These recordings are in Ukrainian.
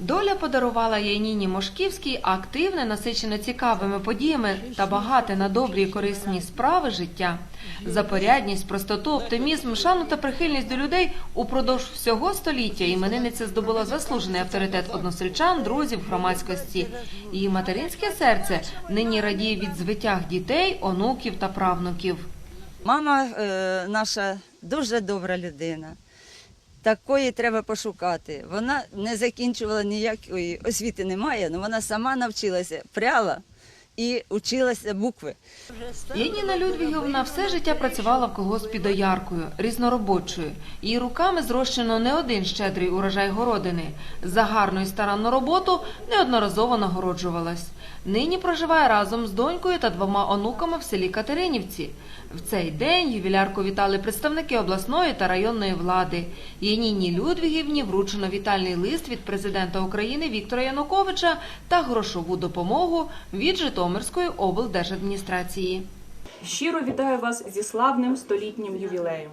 Доля подарувала Яніні Мошківській активне, насичене цікавими подіями та багате на добрі і корисні справи життя. За порядність, простоту, оптимізм, шану та прихильність до людей упродовж всього століття іменинниця здобула заслужений авторитет односельчан, друзів, громадськості. Її материнське серце нині радіє від звитяг дітей, онуків та правнуків. Мама е, наша дуже добра людина. Такої треба пошукати. Вона не закінчувала ніякої освіти немає, але вона сама навчилася, пряла і училася букви. Яніна Людвігівна все життя працювала в колгоспі дояркою, різноробочою. Її руками зрощено не один щедрий урожай городини. За гарну і старанну роботу неодноразово нагороджувалась. Нині проживає разом з донькою та двома онуками в селі Катеринівці. В цей день ювілярку вітали представники обласної та районної влади. Яніні Людвігівні вручено вітальний лист від президента України Віктора Януковича та грошову допомогу від Житомирської облдержадміністрації. Щиро вітаю вас зі славним столітнім ювілеєм.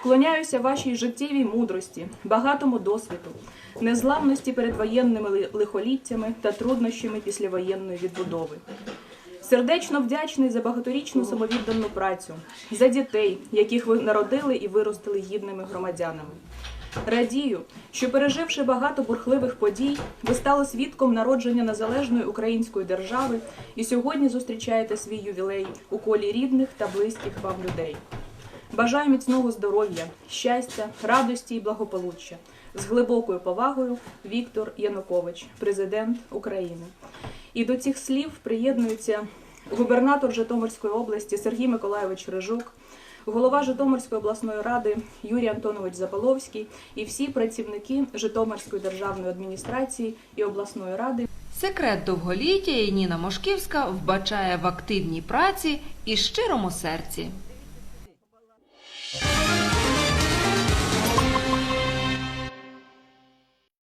Вклоняюся вашій життєвій мудрості, багатому досвіду, незламності перед воєнними лихоліттями та труднощами післявоєнної відбудови. Сердечно вдячний за багаторічну самовіддану працю, за дітей, яких ви народили і виростили гідними громадянами. Радію, що переживши багато бурхливих подій, ви стали свідком народження незалежної української держави і сьогодні зустрічаєте свій ювілей у колі рідних та близьких вам людей. Бажаю міцного здоров'я, щастя, радості і благополуччя. З глибокою повагою Віктор Янукович, президент України. І до цих слів приєднується губернатор Житомирської області Сергій Миколайович Рижук, голова Житомирської обласної ради Юрій Антонович Заболовський і всі працівники Житомирської державної адміністрації і обласної ради. Секрет довголіття Ніна Мошківська вбачає в активній праці і щирому серці.